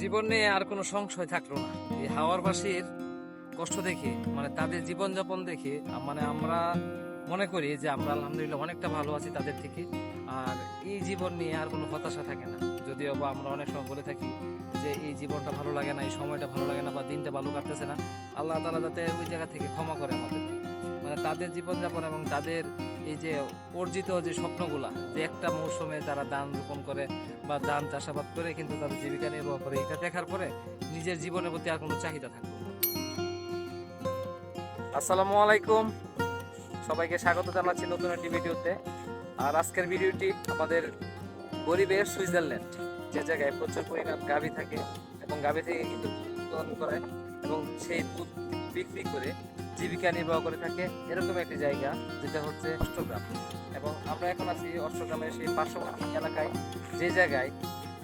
জীবন নিয়ে আর কোনো সংশয় থাকল না। এই হাওয়ারবাসীর কষ্ট দেখে মানে তাদের জীবনযাপন দেখে মানে আমরা মনে করি যে আমরা আলহামদুলিল্লাহ অনেকটা ভালো আছি তাদের থেকে। আর এই জীবন নিয়ে আর কোনো হতাশা থাকে না। যদিও বা আমরা অনেক সময় বলে থাকি যে এই জীবনটা ভালো লাগে না, এই সময়টা ভালো লাগে না বা দিনটা ভালো কাটতেছে না। আল্লাহ তালা যাতে ওই জায়গা থেকে ক্ষমা করে আমাদেরকে মানে তাদের জীবনযাপন এবং তাদের এই যে অর্জিত যে স্বপ্নগুলা, যে একটা মৌসুমে তারা ধান রোপণ করে বা ধান চাষাবাদ করে কিন্তু তাদের জীবিকা নির্বাহ করে, এটা দেখার পরে নিজের জীবনের প্রতি আর কোনো চাহিদা থাকবে। আসসালামু আলাইকুম। সবাইকে স্বাগত জানাচ্ছি নতুন একটি ভিডিওতে। আর আজকের ভিডিওটি আমাদের গরিবের সুইজারল্যান্ড, যে জায়গায় প্রচুর পরিমাণ গাভী থাকে এবং গাভী থেকে কিন্তু উৎপাদন করে এবং সেই দুধ বিক্রি করে জীবিকা নির্বাহ করে থাকে এরকম একটি জায়গা, যেটা হচ্ছে অষ্টগ্রাম। এবং আমরা এখন আছি অষ্টগ্রামের সেই পার্শ্ববর্তী এলাকায়, যে জায়গায়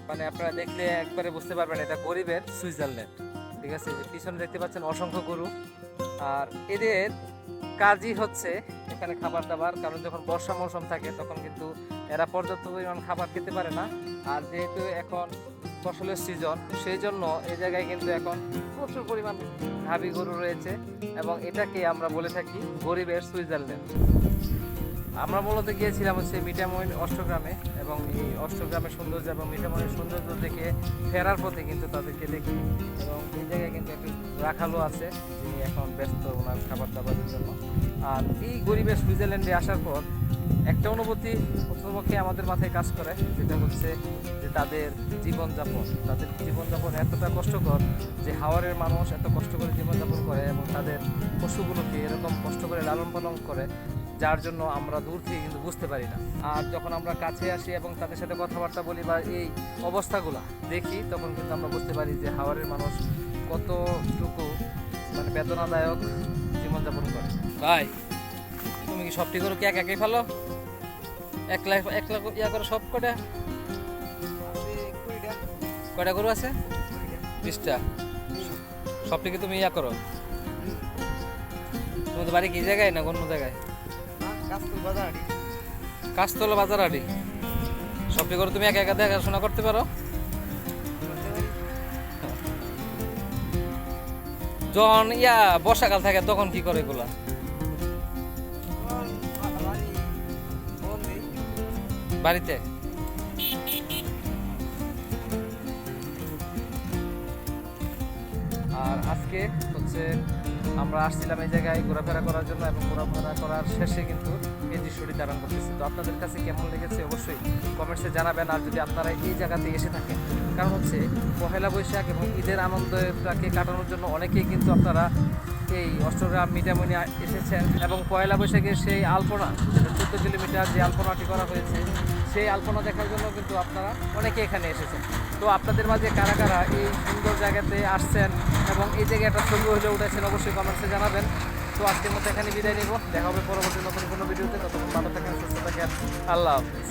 মানে আপনারা দেখলে একবারে বুঝতে পারবেন এটা গরিবের সুইজারল্যান্ড। ঠিক আছে পিছনে দেখতে পাচ্ছেন অসংখ্য গরু। আর এদের কাজই হচ্ছে এখানে খাবার দাবার, কারণ যখন বর্ষা মৌসুম থাকে তখন কিন্তু এরা পর্যাপ্ত পরিমাণ খাবার খেতে পারে না। আর যেহেতু এখন ফসলের সিজন সেই জন্য এই জায়গায় কিন্তু এখন প্রচুর পরিমাণ হাবি গরু রয়েছে এবং এটাকে আমরা বলে থাকি গরিবের সুইজারল্যান্ড। আমরা মূলত গিয়েছিলাম হচ্ছে মিঠামইন অষ্টগ্রামে এবং এই অষ্টগ্রামের সৌন্দর্য এবং মিঠামইনের সৌন্দর্য দেখে ফেরার পথে কিন্তু তাদেরকে দেখি। এবং এই জায়গায় কিন্তু একটি রাখালো আছে, যিনি এখন ব্যস্ত ওনার খাবার দাবারের জন্য। আর এই গরিবের সুইজারল্যান্ডে আসার পর একটা অনুভূতি প্রথমপক্ষে আমাদের মাথায় কাজ করে, যেটা হচ্ছে যে তাদের জীবনযাপন। তাদের জীবনযাপন এতটা কষ্টকর যে হাওয়ারের মানুষ এত কষ্ট করে জীবনযাপন করে এবং তাদের পশুগুলোকে এরকম কষ্ট করে লালন পালন করে যার জন্য আমরা দূর থেকে কিন্তু বুঝতে পারি না। আর যখন আমরা কাছে আসি এবং তাদের সাথে কথাবার্তা বলি বা এই অবস্থাগুলো দেখি, তখন কিন্তু আমরা বুঝতে পারি যে হাওয়ারের মানুষ কতটুকু মানে বেদনাদায়ক জীবনযাপন করে। ভাই, তুমি কি সবটি গরু কি এক একাই ফেলো? একলা একলা ইয়া করে সব কটা? কয়টা গরু আছে? বিশটা। সবটি কি তুমি ইয়া করো? তোমাদের বাড়ি কি জায়গায় না অন্য জায়গায়? কাজতলা বাজার আড়ি সবটি করে তুমি একা একা দেখাশোনা করতে পারো? যখন ইয়া বর্ষাকাল থাকে তখন কি করে এগুলা? বাড়িতে? আর আজকে হচ্ছে আমরা আসছিলাম এই জায়গায় ঘোরাফেরা করার জন্য এবং ঘোরাফেরা করার শেষে কিন্তু এই দৃশ্যটি ধারণ করতেছি। তো আপনাদের কাছে কেমন লেগেছে অবশ্যই কমেন্টসে জানাবেন আর যদি আপনারা এই জায়গাতে এসে থাকেন, কারণ হচ্ছে পহেলা বৈশাখ এবং ঈদের আনন্দটাকে কাটানোর জন্য অনেকেই কিন্তু আপনারা এই অষ্টগ্রাম মিটামনি এসেছেন এবং পয়লা বৈশাখের সেই আলপনা চোদ্দ কিলোমিটার যে আলপনাটি করা হয়েছে, সেই আলপনা দেখার জন্য কিন্তু আপনারা অনেকে এখানে এসেছেন। তো আপনাদের মাঝে কারা কারা এই সুন্দর জায়গাতে আসছেন এবং এই জায়গায় একটা ছবি হলে উঠেছেন অবশ্যই কমেন্টসে জানাবেন। তো আজকের মতো এখানে বিদায় নিব। দেখা হবে পরবর্তী নতুন কোনো ভিডিওতে। ততক্ষণ ভালো থাকেন, সুস্থ থাকেন। আল্লাহ হাফিজ।